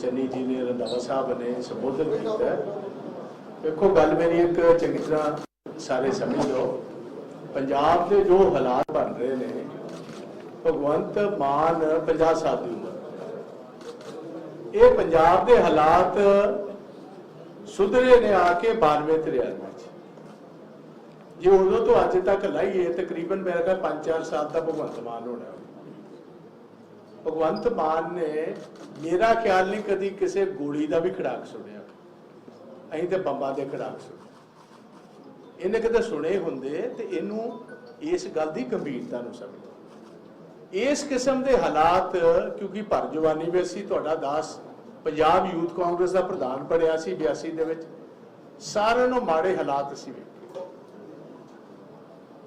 ਚੰਨੀ ਜੀ ਨੇ, ਰੰਧਾਵਾ ਸਾਹਿਬ ਨੇ ਸੰਬੋਧਨ ਕੀਤਾ। ਵੇਖੋ ਗੱਲ ਮੇਰੀ ਇੱਕ ਚੰਗੀ ਤਰ੍ਹਾਂ ਸਾਰੇ ਸਮਝ ਲਓ। ਪੰਜਾਬ ਦੇ ਜੋ ਹਾਲਾਤ ਬਣ ਰਹੇ ਨੇ, ਭਗਵੰਤ ਮਾਨ 50 ਸਾਲ ਦੀ ਉਮਰ। ਇਹ ਪੰਜਾਬ ਦੇ ਹਾਲਾਤ ਸੁਧਰੇ ਨੇ ਆ ਕੇ 92 93 ਚ। ਜੇ ਉਦੋਂ ਤੋਂ ਅੱਜ ਤੱਕ ਲਾਈਏ, ਤਕਰੀਬਨ ਮੇਰਾ ਖਿਆਲ 5-4 ਸਾਲ ਦਾ ਭਗਵੰਤ ਮਾਨ ਹੋਣਾ। ਭਗਵੰਤ ਮਾਨ ਨੇ ਮੇਰਾ ਖਿਆਲ ਨਹੀਂ ਕਦੀ ਕਿਸੇ ਗੋਲੀ ਦਾ ਵੀ ਖੜਾਕ ਸੁਣਿਆ। ਅਸੀਂ ਤੇ ਬੰਬਾਂ ਦੇ ਖੜਾਕ ਸੁਣੇ ਇਹਨੇ ਕਦੇ ਸੁਣੇ ਹੁੰਦੇ ਤੇ ਇਹਨੂੰ ਇਸ ਗੱਲ ਦੀ ਗੰਭੀਰਤਾ ਨੂੰ ਸਮਝੋ। ਇਸ ਕਿਸਮ ਦੇ ਹਾਲਾਤ, ਕਿਉਂਕਿ ਭਰ ਜਵਾਨੀ ਵਿੱਚ ਸੀ, ਤੁਹਾਡਾ ਦਾਸ ਪੰਜਾਬ ਯੂਥ ਕਾਂਗਰਸ ਦਾ ਪ੍ਰਧਾਨ ਬਣਿਆ ਸੀ 82 ਦੇ ਵਿੱਚ। ਸਾਰਿਆਂ ਨੂੰ ਮਾੜੇ ਹਾਲਾਤ ਸੀ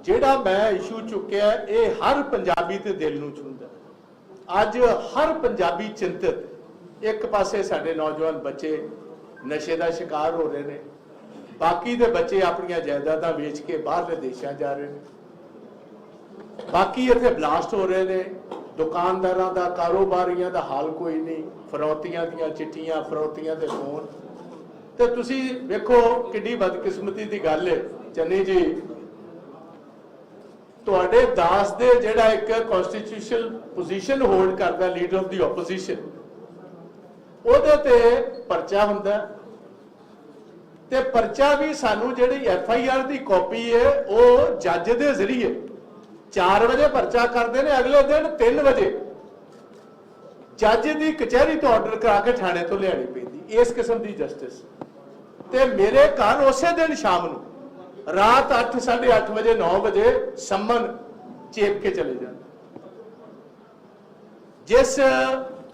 ਜਿਹੜਾ ਮੈਂ ਇਸ਼ੂ ਚੁੱਕਿਆ, ਇਹ ਹਰ ਪੰਜਾਬੀ ਤੇ ਦਿਲ ਨੂੰ ਛੂੰਹਦਾ। ਅੱਜ ਹਰ ਪੰਜਾਬੀ ਚਿੰਤਤ ਇੱਕ ਪਾਸੇ ਸਾਡੇ ਨੌਜਵਾਨ ਬੱਚੇ ਨਸ਼ੇ ਦਾ ਸ਼ਿਕਾਰ ਹੋ ਰਹੇ ਨੇ। ਬਾਕੀ ਦੇ ਬੱਚੇ ਆਪਣੀਆਂ ਜਾਇਦਾਦਾਂ ਵੇਚ ਕੇ ਬਾਹਰਲੇ ਦੇਸ਼ਾਂ ਜਾ ਰਹੇ ਨੇ। ਬਾਕੀ ਇੱਥੇ ਬਲਾਸਟ ਹੋ ਰਹੇ ਨੇ। ਦੁਕਾਨਦਾਰਾਂ ਦਾ, ਕਾਰੋਬਾਰੀਆਂ ਦਾ ਹਾਲ ਕੋਈ ਨਹੀਂ। ਫਰੌਤੀਆਂ ਦੀਆਂ ਚਿੱਠੀਆਂ, ਫਰੌਤੀਆਂ ਦੇ ਫੋਨ। ਤੇ ਤੁਸੀਂ ਵੇਖੋ ਕਿੱਡੀ ਬਦਕਿਸਮਤੀ ਦੀ ਗੱਲ ਹੈ ਚੰਨੀ ਜੀ ਤੁਹਾਡੇ ਦਾਸ ਦੇ ਜਿਹੜਾ ਇੱਕ ਕਨਸਟੀਟਿਊਸ਼ਨਲ ਪੋਜੀਸ਼ਨ ਹੋਲਡ ਕਰਦਾ ਲੀਡਰ ਆਫ ਦੀ ਆਪੋਜੀਸ਼ਨ ਉਹਦੇ ਤੇ ਪਰਚਾ ਹੁੰਦਾ ਤੇ ਪਰਚਾ ਵੀ ਸਾਨੂੰ ਜਿਹੜੀ ਐਫ ਆਈ ਆਰ ਦੀ ਕਾਪੀ ਹੈ, ਉਹ ਜੱਜ ਦੇ ਜ਼ਰੀਏ 4 ਵਜੇ ਪਰਚਾ ਕਰਦੇ ਨੇ, ਅਗਲੇ ਦਿਨ 3 ਵਜੇ। ਜੱਜ ਦੀ ਕਚਹਿਰੀ ਤੋਂ ਆਰਡਰ ਕਰਾ ਕੇ ਥਾਣੇ ਤੋਂ ਲਿਆਣੀ ਪੈਂਦੀ, ਇਸ ਕਿਸਮ ਦੀ ਜਸਟਿਸ ਤੇ ਮੇਰੇ ਘਰ ਉਸੇ ਦਿਨ ਸ਼ਾਮ ਨੂੰ ਰਾਤ 8 8:30 ਵਜੇ 9 ਵਜੇ ਸੰਮਨ ਚੇਪ ਕੇ ਚਲੇ ਜਾਂਦੇ। ਜਿਸ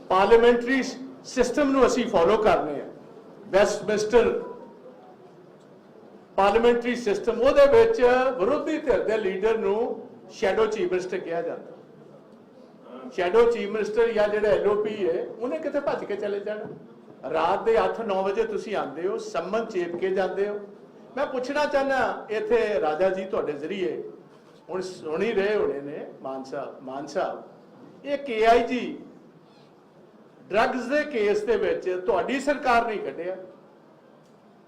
ਪਾਰਲੀਮੈਂਟਰੀ ਸਿਸਟਮ ਨੂੰ ਅਸੀਂ ਫੋਲੋ ਕਰਨੇ ਆ ਵੈਸਟਮਿੰਸਟਰ ਪਾਰਲੀਮੈਂਟਰੀ ਸਿਸਟਮ ਉਹਦੇ ਵਿੱਚ ਵਿਰੋਧੀ ਧਿਰ ਦੇ ਲੀਡਰ ਨੂੰ ਸ਼ੈਡੋ ਚੀਫ ਮਿਨਿਸਟਰ ਕਿਹਾ ਜਾਂਦਾ। ਸ਼ੈਡੋ ਚੀਫ ਮਿਨਿਸਟਰ ਜਾਂ ਜਿਹੜਾ ਐਲਓਪੀ ਹੈ, ਉਹਨੇ ਕਿਤੇ ਭੱਜ ਕੇ ਚਲੇ ਜਾਣਾ। ਰਾਤ ਦੇ 8-9 ਵਜੇ ਤੁਸੀਂ ਆਉਂਦੇ ਹੋ, ਸੰਮਨ ਚੇਪ ਕੇ ਜਾਂਦੇ ਹੋ। ਮੈਂ ਪੁੱਛਣਾ ਚਾਹਨਾ ਇੱਥੇ ਰਾਜਾ ਜੀ ਤੁਹਾਡੇ ਜ਼ਰੀਏ, ਹੁਣ ਸੁਣੀ ਰਹੇ ਹੋਣੇ ਨੇ ਮਾਨ ਸਾਹਿਬ ਮਾਨ ਸਾਹਿਬ, ਇਹ ਕੇਆਈਜੀ ਡਰੱਗਸ ਦੇ ਕੇਸ ਦੇ ਵਿੱਚ ਤੁਹਾਡੀ ਸਰਕਾਰ ਨਹੀਂ ਕੱਢਿਆ।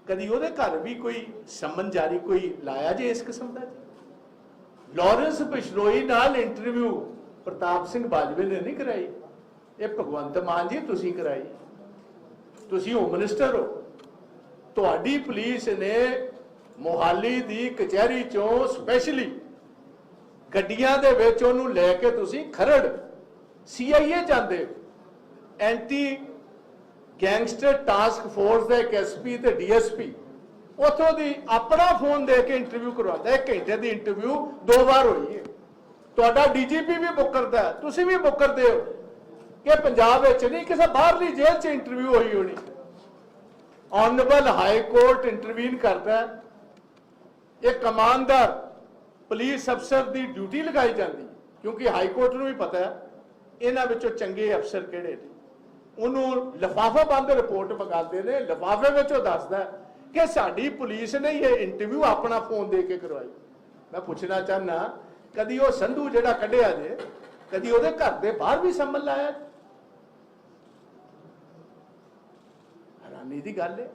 ਕਦੀ ਉਹਦੇ ਘਰ ਵੀ ਕੋਈ ਸੰਮਨ ਜਾਰੀ ਕੋਈ ਲਾਇਆ ਜੇ ਇਸ ਕਿਸਮ ਦਾ ਜੀ? ਲਾਰੈਂਸ ਬਿਸ਼ਨੋਈ ਨਾਲ ਇੰਟਰਵਿਊ ਪ੍ਰਤਾਪ ਸਿੰਘ ਬਾਜਵੇ ਨੇ ਨਹੀਂ ਕਰਾਈ। ਇਹ ਭਗਵੰਤ ਮਾਨ ਜੀ, ਤੁਸੀਂ ਕਰਾਈ। ਤੁਸੀਂ ਹੋਮ ਮਿਨਿਸਟਰ ਹੋ। ਤੁਹਾਡੀ ਪੁਲਿਸ ਨੇ ਮੋਹਾਲੀ ਦੀ ਕਚਹਿਰੀ ਚੋਂ ਸਪੈਸ਼ਲੀ ਗੱਡੀਆਂ ਦੇ ਵਿੱਚ ਉਹਨੂੰ ਲੈ ਕੇ ਤੁਸੀਂ ਖਰੜ ਸੀਆਈਏ ਜਾਂਦੇ ਹੋ। ਐਂਟੀ ਗੈਂਗਸਟਰ ਟਾਸਕ ਫੋਰਸ ਦਾ ਇੱਕ ਐਸਪੀ ਤੇ ਡੀਐਸਪੀ ਉਥੋਂ ਦੀ ਆਪਣਾ ਫੋਨ ਦੇ ਕੇ ਇੰਟਰਵਿਊ ਕਰਵਾਉਂਦਾ। ਇੱਕ ਘੰਟੇ ਦੀ ਇੰਟਰਵਿਊ ਦੋ ਵਾਰ ਹੋਈ ਹੈ। ਤੁਹਾਡਾ ਡੀਜੀਪੀ ਵੀ ਬੁੱਕ ਕਰਦਾ ਹੈ, ਤੁਸੀਂ ਵੀ ਬੁੱਕ ਕਰਦੇ ਹੋ। ਕਿ ਪੰਜਾਬ ਵਿੱਚ ਨਹੀਂ ਕਿਸੇ ਬਾਹਰਲੀ ਜੇਲ੍ਹ 'ਚ ਇੰਟਰਵਿਊ ਹੋਈ ਹੋਣੀ। ਆਨਰੇਬਲ ਹਾਈ ਕੋਰਟ ਇੰਟਰਵੀਨ ਕਰਦਾ ਇਹ ਕਮਾਂਡਰ ਪੁਲਿਸ ਅਫਸਰ ਦੀ ਡਿਊਟੀ ਲਗਾਈ ਜਾਂਦੀ ਕਿਉਂਕਿ ਹਾਈ ਕੋਰਟ ਨੂੰ ਵੀ ਪਤਾ ਹੈ, ਇਹਨਾਂ ਵਿੱਚੋਂ ਚੰਗੇ ਅਫਸਰ ਕਿਹੜੇ ਨੇ? ਉਹਨੂੰ ਲਫਾਫਾ ਬੰਦ ਰਿਪੋਰਟ ਮੰਗਾਉਂਦੇ ਨੇ, ਲਫਾਫੇ ਵਿੱਚ ਉਹ ਦੱਸਦਾ ਕਿ ਸਾਡੀ ਪੁਲਿਸ ਨੇ ਇਹ ਇੰਟਰਵਿਊ ਆਪਣਾ ਫੋਨ ਦੇ ਕੇ ਕਰਵਾਈ। ਮੈਂ ਪੁੱਛਣਾ ਚਾਹਨਾ ਕਦੀ ਉਹ ਸੰਧੂ ਜਿਹੜਾ ਕੱਢਿਆ ਜੇ, ਕਦੀ ਉਹਦੇ ਘਰ ਦੇ ਬਾਹਰ ਵੀ ਸੰਮਨ ਲਾਇਆ? ਹੈਰਾਨੀ ਦੀ ਗੱਲ ਹੈ।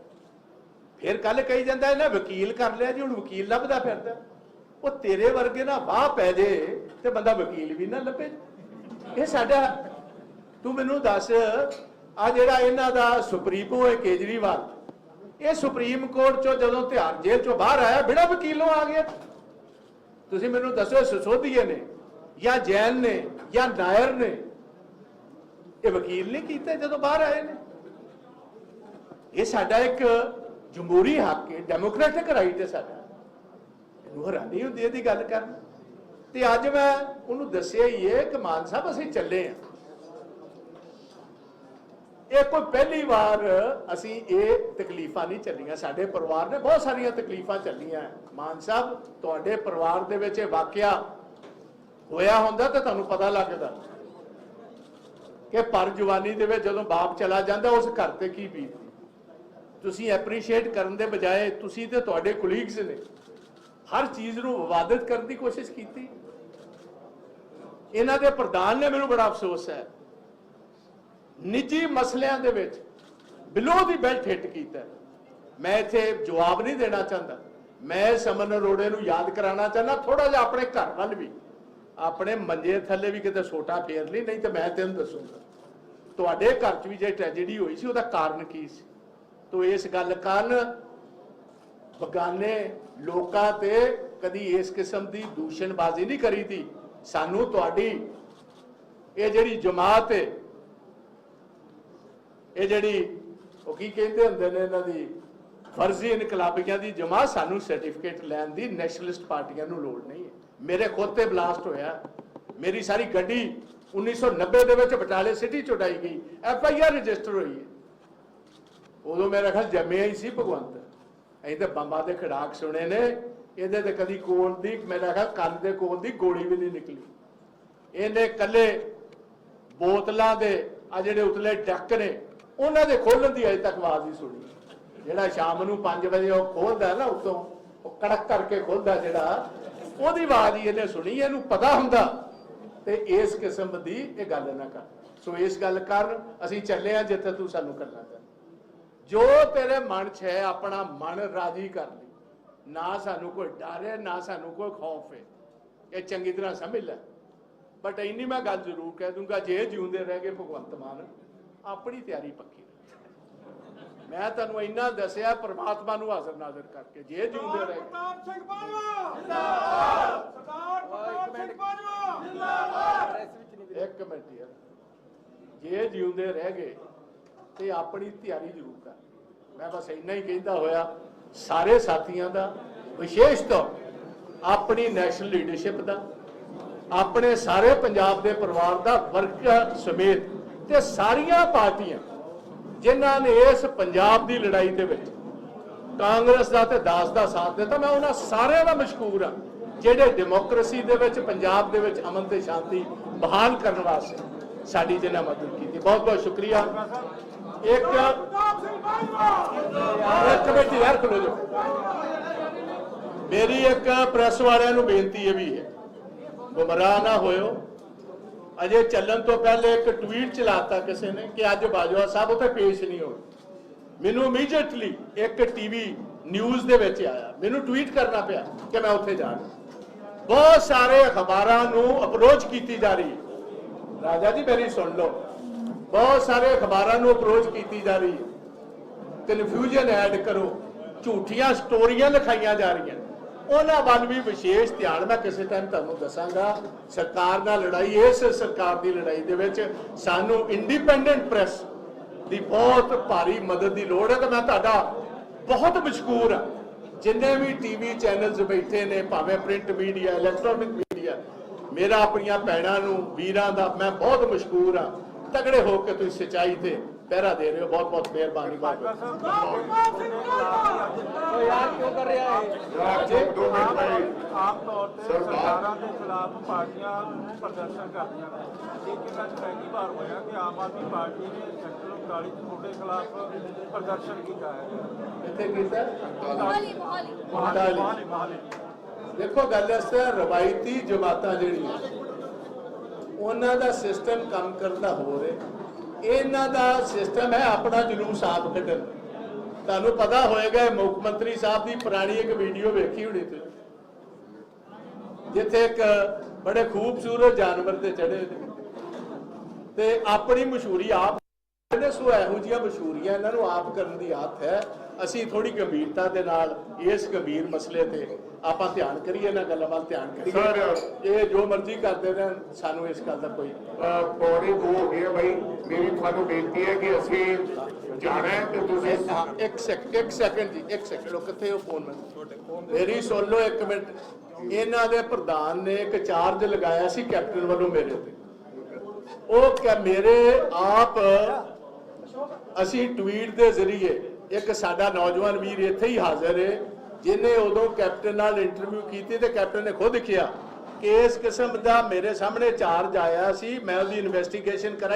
ਫਿਰ ਕੱਲ ਕਹੀ ਜਾਂਦਾ ਇਹਨਾਂ ਵਕੀਲ ਕਰ ਲਿਆ ਜੀ, ਹੁਣ ਵਕੀਲ ਲੱਭਦਾ ਫਿਰਦਾ। ਉਹ ਤੇਰੇ ਵਰਗੇ ਨਾ ਵਾਹ ਪੈ ਜੇ ਤੇ ਬੰਦਾ ਵਕੀਲ ਵੀ ਨਾ ਲੱਭੇ। ਇਹ ਸਾਡਾ, ਤੂੰ ਮੈਨੂੰ ਦੱਸ ਆ ਜਿਹੜਾ ਇਹਨਾਂ ਦਾ ਸੁਪਰੀਮੋ ਹੈ ਕੇਜਰੀਵਾਲ, ਇਹ ਸੁਪਰੀਮ ਕੋਰਟ ਚੋਂ ਜਦੋਂ ਧਿਆਨ ਜੇਲ੍ਹ ਚੋਂ ਬਾਹਰ ਆਇਆ, ਬਿਨਾਂ ਵਕੀਲੋਂ ਆ ਗਿਆ। ਤੁਸੀਂ ਮੈਨੂੰ ਦੱਸੋ ਸਸੋਦੀਏ ਨੇ, ਜਾਂ ਜੈਨ ਨੇ, ਜਾਂ ਨਾਇਰ ਨੇ? ਇਹ ਵਕੀਲ ਨਹੀਂ ਕੀਤੇ ਜਦੋਂ ਬਾਹਰ ਆਏ ਨੇ। ਇਹ ਸਾਡਾ ਇੱਕ ਜਮਹੂਰੀ ਹੱਕ ਹੈ ਡੈਮੋਕ੍ਰੈਟਿਕ ਰਾਈਟ ਹੈ ਸਾਡਾ। ਇਹਨੂੰ ਹੈਰਾਨੀ ਹੁੰਦੀ ਇਹਦੀ ਗੱਲ ਕਰਨ। ਤੇ ਅੱਜ ਮੈਂ ਉਹਨੂੰ ਦੱਸਿਆ ਹੀ ਹੈ ਕਿ ਮਾਨ ਸਾਹਿਬ, ਅਸੀਂ ਚੱਲੇ ਆ ਇਹ ਕੋਈ ਪਹਿਲੀ ਵਾਰ ਅਸੀਂ ਇਹ ਤਕਲੀਫਾਂ ਨਹੀਂ ਚੱਲੀਆਂ। ਸਾਡੇ ਪਰਿਵਾਰ ਨੇ ਬਹੁਤ ਸਾਰੀਆਂ ਤਕਲੀਫਾਂ ਚੱਲੀਆਂ। ਮਾਨ ਸਾਹਿਬ, ਤੁਹਾਡੇ ਪਰਿਵਾਰ ਦੇ ਵਿੱਚ ਇਹ ਵਾਕਿਆ ਹੋਇਆ ਹੁੰਦਾ ਤਾਂ ਤੁਹਾਨੂੰ ਪਤਾ ਲੱਗਦਾ ਕਿ ਪਰ ਜਵਾਨੀ ਦੇ ਵਿੱਚ ਜਦੋਂ ਬਾਪ ਚਲਾ ਜਾਂਦਾ, ਉਸ ਘਰ ਤੇ ਕੀ ਬੀਤਦੀ? ਤੁਸੀਂ ਐਪਰੀਸ਼ੀਏਟ ਕਰਨ ਦੇ ਬਜਾਏ ਤੁਸੀਂ ਤੇ ਤੁਹਾਡੇ ਕੁਲੀਗਸ ਨੇ ਹਰ ਚੀਜ਼ ਨੂੰ ਵਿਵਾਦਿਤ ਕਰਨ ਦੀ ਕੋਸ਼ਿਸ਼ ਕੀਤੀ। ਇਹਨਾਂ ਦੇ ਪ੍ਰਧਾਨ ਨੇ ਮੈਨੂੰ ਬੜਾ ਅਫਸੋਸ ਹੈ। ਨਿੱਜੀ ਮਸਲਿਆਂ ਦੇ ਵਿੱਚ ਬਿਲੋ ਦੀ ਬੈਲਟ ਹਿੱਟ ਕੀਤਾ। ਮੈਂ ਇੱਥੇ ਜਵਾਬ ਨਹੀਂ ਦੇਣਾ ਚਾਹੁੰਦਾ। ਮੈਂ ਸਮਨ ਅਰੋੜੇ ਨੂੰ ਯਾਦ ਕਰਾਉਣਾ ਚਾਹੁੰਦਾ ਥੋੜਾ ਜਿਹਾ ਆਪਣੇ ਘਰ ਵੱਲ ਵੀ। ਆਪਣੇ ਮੰਜੇ ਥੱਲੇ ਵੀ ਕਿਤੇ ਛੋਟਾ ਫੇਰ ਲਈ, ਨਹੀਂ ਤੇ ਮੈਂ ਤੈਨੂੰ ਦੱਸੂਗਾ। ਤੁਹਾਡੇ ਘਰ 'ਚ ਵੀ ਜੇ ਟ੍ਰੈਜੇਡੀ ਹੋਈ ਸੀ, ਉਹਦਾ ਕਾਰਨ ਕੀ ਸੀ? ਤੋ ਇਸ ਗੱਲ ਕਾਰਨ ਬਗਾਨੇ ਲੋਕਾਂ ਤੇ ਕਦੀ ਇਸ ਕਿਸਮ ਦੀ ਦੂਸ਼ਣਬਾਜ਼ੀ ਨਹੀਂ ਕਰੀ ਤੀ। ਸਾਨੂੰ ਤੁਹਾਡੀ ਇਹ ਜਿਹੜੀ ਜਮਾਤ ਹੈ ਇਹ ਜਿਹੜੀ ਉਹ ਕੀ ਕਹਿੰਦੇ ਹੁੰਦੇ ਨੇ ਇਹਨਾਂ ਦੀ, ਫਰਜ਼ੀ ਇਨਕਲਾਬੀਆਂ ਦੀ ਜਮਾਤ ਸਾਨੂੰ ਸਰਟੀਫਿਕੇਟ ਲੈਣ ਦੀ ਨੈਸ਼ਨਲਿਸਟ ਪਾਰਟੀਆਂ ਨੂੰ ਲੋੜ ਨਹੀਂ ਹੈ ਮੇਰੇ ਖੁਦ ਤੇ ਬਲਾਸਟ ਹੋਇਆ। ਮੇਰੀ ਸਾਰੀ ਗੱਡੀ 1990 ਦੇ ਵਿੱਚ ਬਟਾਲੇ ਸਿਟੀ ਚ ਉਡਾਈ ਗਈ। ਐਫ ਆਈ ਆਰ ਰਜਿਸਟਰ ਹੋਈ ਹੈ ਉਦੋਂ ਮੇਰਾ ਖਿਆਲ ਜੰਮਿਆ ਹੀ ਸੀ ਭਗਵੰਤ। ਅਸੀਂ ਤਾਂ ਬੰਬਾਂ ਦੇ ਖੜਾਕ ਸੁਣੇ ਨੇ, ਇਹਦੇ ਤੇ ਕਦੀ ਕੋਲ ਦੀ, ਮੇਰਾ ਖਿਆਲ ਕੰਨ ਦੇ ਕੋਲ ਦੀ ਗੋਲੀ ਵੀ ਨਹੀਂ ਨਿਕਲੀ। ਇਹਨੇ ਕੱਲੇ ਬੋਤਲਾਂ ਦੇ ਆ ਜਿਹੜੇ ਉਤਲੇ ਡੱਕ ਨੇ, ਉਹਨਾਂ ਦੇ ਖੋਲਣ ਦੀ ਅਜੇ ਤੱਕ ਆਵਾਜ਼ ਨਹੀਂ ਸੁਣੀ। ਜਿਹੜਾ ਸ਼ਾਮ ਨੂੰ 5 ਵਜੇ ਉਹ ਖੋਲਦਾ ਨਾ ਉਤੋਂ, ਉਹ ਕੜਕ ਕਰਕੇ ਖੋਲਦਾ ਜਿਹੜਾ, ਉਹਦੀ ਆਵਾਜ਼ ਹੀ ਇਹਨੇ ਸੁਣੀ, ਇਹਨੂੰ ਪਤਾ ਹੁੰਦਾ। ਤੇ ਇਸ ਕਿਸਮ ਦੀ ਇਹ ਗੱਲ ਨਾ ਕਰ। ਸੋ ਇਸ ਗੱਲ ਕਾਰਨ ਅਸੀਂ ਚੱਲੇ ਆ ਜਿੱਥੇ ਤੂੰ ਸਾਨੂੰ ਕਰਨਾ ਚਾਹੁੰਦਾ ਜੋ ਤੇਰੇ ਮਨ 'ਚ ਹੈ ਆਪਣਾ ਮਨ ਰਾਜੀ ਕਰ ਲਈ। ਨਾ ਸਾਨੂੰ ਕੋਈ ਡਰ ਹੈ ਨਾ ਸਾਨੂੰ ਕੋਈ ਖੌਫ ਹੈ। ਇਹ ਚੰਗੀ ਤਰ੍ਹਾਂ ਸਮਝ ਲੈ। ਬਟ ਇੰਨੀ ਮੈਂ ਗੱਲ ਜ਼ਰੂਰ ਕਹਿ ਦੂੰਗਾ ਜੇ ਜਿਉਂਦੇ ਰਹਿ ਗਏ ਭਗਵੰਤ ਮਾਨ ਆਪਣੀ ਤਿਆਰੀ ਪੱਕੀ। ਮੈਂ ਤੁਹਾਨੂੰ ਇੰਨਾ ਦੱਸਿਆ ਪ੍ਰਮਾਤਮਾ ਨੂੰ ਹਾਜ਼ਰ ਨਾਜ਼ਰ ਕਰਕੇ। ਜੇ ਜਿਉਂਦੇ ਰਹਿ ਗਏ। ਪ੍ਰਤਾਪ ਸਿੰਘ ਬਾਜਵਾ! ਜਿੰਦਾਬਾਦ ਸਰਦਾਰ ਪ੍ਰਤਾਪ ਸਿੰਘ ਬਾਜਵਾ! ਜਿੰਦਾਬਾਦ! ਇੱਕ ਮਿੰਟ ਯਾਰ। ਜੇ ਜਿਉਂਦੇ ਰਹਿ ਗਏ ਤੇ ਆਪਣੀ ਤਿਆਰੀ ਜ਼ਰੂਰ ਕਰ। ਮੈਂ ਬਸ ਇੰਨਾ ਹੀ ਕਹਿੰਦਾ ਹੋਇਆ, ਸਾਰੇ ਸਾਥੀਆਂ ਦਾ, ਵਿਸ਼ੇਸ਼ ਤੌਰ ਆਪਣੀ ਨੈਸ਼ਨਲ ਲੀਡਰਸ਼ਿਪ ਦਾ, ਆਪਣੇ ਸਾਰੇ ਪੰਜਾਬ ਦੇ ਪਰਿਵਾਰ ਦਾ, ਵਰਕਰ ਸਮੇਤ ਤੇ ਸਾਰੀਆਂ ਪਾਰਟੀਆਂ ਜਿਨ੍ਹਾਂ ਨੇ ਇਸ ਪੰਜਾਬ ਦੀ ਲੜਾਈ ਦੇ ਵਿੱਚ ਕਾਂਗਰਸ ਦਾ ਤੇ ਦਾਸ ਦਾ ਸਾਥ ਦਿੱਤਾ। ਮੈਂ ਉਹਨਾਂ ਸਾਰਿਆਂ ਦਾ ਮਸ਼ਕੂਰ ਹਾਂ, ਜਿਹੜੇ ਡੈਮੋਕ੍ਰੇਸੀ ਦੇ ਵਿੱਚ, ਪੰਜਾਬ ਦੇ ਵਿੱਚ ਅਮਨ ਤੇ ਸ਼ਾਂਤੀ ਬਹਾਲ ਕਰਨ ਵਾਸਤੇ ਸਾਡੀ ਜਿਨ੍ਹਾਂ ਮਦਦ ਕੀਤੀ। ਬਹੁਤ ਬਹੁਤ ਸ਼ੁਕਰੀਆ। ਇੱਕ ਇੱਕ ਮਿੰਟ ਯਾਰ ਖਲੋ ਜਾਓ। ਮੇਰੀ ਇੱਕ ਪ੍ਰੈਸ ਵਾਲਿਆਂ ਨੂੰ ਬੇਨਤੀ ਇਹ ਵੀ ਹੈ, ਗੁੰਮਰਾਹ ਨਾ ਹੋਇਓ। ਅਜੇ ਚੱਲਣ ਤੋਂ ਪਹਿਲੇ ਇੱਕ ਟਵੀਟ ਚਲਾਤਾ ਕਿਸੇ ਨੇ ਕਿ ਅੱਜ ਬਾਜਵਾ ਸਾਹਿਬ ਉੱਥੇ ਪੇਸ਼ ਨਹੀਂ ਹੋਣ ਮੈਨੂੰ ਇਮੀਡੀਏਟਲੀ ਇੱਕ ਟੀਵੀ ਨਿਊਜ਼ ਦੇ ਵਿੱਚ ਆਇਆ। ਮੈਨੂੰ ਟਵੀਟ ਕਰਨਾ ਪਿਆ ਕਿ ਮੈਂ ਉੱਥੇ ਜਾਣਾ ਬਹੁਤ ਸਾਰੇ ਅਖਬਾਰਾਂ ਨੂੰ ਅਪਰੋਚ ਕੀਤੀ ਜਾ ਰਹੀ ਹੈ। ਰਾਜਾ ਜੀ ਮੇਰੀ ਸੁਣ ਲਓ। ਬਹੁਤ ਸਾਰੇ ਅਖਬਾਰਾਂ ਨੂੰ ਅਪਰੋਚ ਕੀਤੀ ਜਾ ਰਹੀ ਹੈ। ਕਨਫਿਊਜ਼ਨ ਐਡ ਕਰੋ। ਝੂਠੀਆਂ ਸਟੋਰੀਆਂ ਲਿਖਾਈਆਂ ਜਾ ਰਹੀਆਂ। ਉਹਨਾਂ ਵੱਲ ਵੀ ਵਿਸ਼ੇਸ਼ ਧਿਆਨ ਮੈਂ ਕਿਸੇ ਟਾਈਮ ਤੁਹਾਨੂੰ ਦੱਸਾਂਗਾ। ਸਰਕਾਰ ਨਾਲ ਲੜਾਈ, ਇਸ ਸਰਕਾਰ ਦੀ ਲੜਾਈ ਦੇ ਵਿੱਚ ਸਾਨੂੰ ਇੰਡੀਪੈਂਡੈਂਟ ਪ੍ਰੈਸ ਦੀ ਬਹੁਤ ਭਾਰੀ ਮਦਦ ਦੀ ਲੋੜ ਹੈ ਤੇ ਮੈਂ ਤੁਹਾਡਾ ਬਹੁਤ ਮਸ਼ਕੂਰ ਹਾਂ। ਜਿੰਨੇ ਵੀ ਟੀਵੀ ਚੈਨਲਸ ਬੈਠੇ ਨੇ, ਭਾਵੇਂ ਪ੍ਰਿੰਟ ਮੀਡੀਆ ਇਲੈਕਟ੍ਰੋਨਿਕ ਮੀਡੀਆ ਮੇਰਾ ਆਪਣੀਆਂ ਭੈਣਾਂ ਨੂੰ, ਵੀਰਾਂ ਦਾ ਮੈਂ ਬਹੁਤ ਮਸ਼ਕੂਰ ਹਾਂ। ਤਗੜੇ ਹੋ ਕੇ ਤੁਸੀਂ ਸਚਾਈ ਤੇ ਪਹਿਰਾ ਦੇ ਰਹੇ ਹੋ ਬਹੁਤ ਬਹੁਤ ਮਿਹਰਬਾਨੀ ਬਾਬਾ ਪ੍ਰਤਾਪ ਸਿੰਘ ਬਾਜਵਾ ਯਾਰ ਕਿਉਂ ਕਰ ਰਿਹਾ ਹੈ ਜੀ ਆਮ ਤੌਰ ਤੇ ਸਰਕਾਰਾਂ ਦੇ ਖਿਲਾਫ ਪਾਰਟੀਆਂ ਪ੍ਰਦਰਸ਼ਨ ਕਰਦੀਆਂ ਨੇ ਲੇਕਿਨ ਅੱਜ ਪਹਿਲੀ ਵਾਰ ਹੋਇਆ ਉਹਨਾਂ ਦਾ ਸਿਸਟਮ ਕੰਮ ਕਰਦਾ ਹੋ। ਰਿਹਾ ਇਹਨਾਂ ਦਾ ਸਿਸਟਮ ਹੈ ਆਪਣਾ ਜਲੂਸ ਆਪ ਕੱਢਣ ਤੁਹਾਨੂੰ ਪਤਾ ਹੋਏਗਾ ਮੁੱਖ ਮੰਤਰੀ ਸਾਹਿਬ ਦੀ ਪੁਰਾਣੀ ਇੱਕ ਵੀਡੀਓ ਵੇਖੀ ਹੋਣੀ ਤੁਸੀਂ। ਜਿੱਥੇ ਇੱਕ ਬੜੇ ਖੂਬਸੂਰਤ ਜਾਨਵਰ ਤੇ ਚੜੇ ਨੇ। ਤੇ ਆਪਣੀ ਮਸ਼ਹੂਰੀ ਆਪ ਕਹਿੰਦੇ ਸੋ ਇਹੋ ਜਿਹੀਆਂ ਮਸ਼ਹੂਰੀਆਂ ਇਹਨਾਂ ਨੂੰ ਆਪ ਕਰਨ ਦੀ ਆਦਤ ਹੈ। ਅਸੀਂ ਥੋੜੀ ਗੰਭੀਰਤਾ ਦੇ ਨਾਲ ਇਸ ਗੰਭੀਰ ਮਸਲੇ ਤੇ ਆਪਾਂ ਧਿਆਨ ਕਰੀਏ ਇਹਨਾਂ ਗੱਲਾਂ ਵੱਲ ਧਿਆਨ ਕਰੀਏ। ਇਹ ਜੋ ਮਰਜ਼ੀ ਕਰਦੇ ਰਹਿਣ ਸਾਨੂੰ ਇਸ ਗੱਲ ਦਾ ਕੋਈ ਪੌੜੀ ਦੋ ਹੋ ਗਏ ਆ ਬਾਈ। ਮੇਰੀ ਤੁਹਾਨੂੰ ਬੇਨਤੀ ਹੈ ਕਿ ਅਸੀਂ ਜਾਣਾ ਹੈ ਤੇ ਤੁਸੀਂ ਹਾਂ ਇੱਕ ਸੈਕਿੰਡ ਇੱਕ ਸੈਕਿੰਡ ਜੀ ਇੱਕ ਸੈਕਿੰਡ ਲੋ ਕਿੱਥੇ ਉਹ ਫੋਨ ਮੈਂ ਮੇਰੀ ਸੁਣ ਲਓ ਇੱਕ ਮਿੰਟ। ਇਹਨਾਂ ਦੇ ਪ੍ਰਧਾਨ ਨੇ ਇੱਕ ਚਾਰਜ ਲਗਾਇਆ ਸੀ ਕੈਪਟਨ ਵੱਲੋਂ ਮੇਰੇ ਤੇ। ਉਹ ਕਿ ਮੇਰੇ ਆਪ ਅਸੀਂ ਟਵੀਟ ਦੇ ਜ਼ਰੀਏ ਇੱਕ ਸਾਡਾ ਨੌਜਵਾਨ ਵੀਰ ਇੱਥੇ ਹੀ ਹਾਜ਼ਰ ਹੈ ਜਿਨੇ ਉਦੋਂ ਕੈਪਟਨ ਨਾਲ ਇੰਟਰਵਿਊ ਕੀਤੀ ਤੇ ਕੈਪਟਨ ਨੇ ਖੁਦ ਕਿਹਾ ਕਿ ਇਸ ਕਿਸਮ ਦਾ ਮੇਰੇ ਸਾਹਮਣੇ ਚਾਰਜ ਆਇਆ ਸੀ, ਮੈਂ ਉਹਦੀ ਇਨਵੈਸਟੀਗੇਸ਼ਨ ਕਰਾਈ।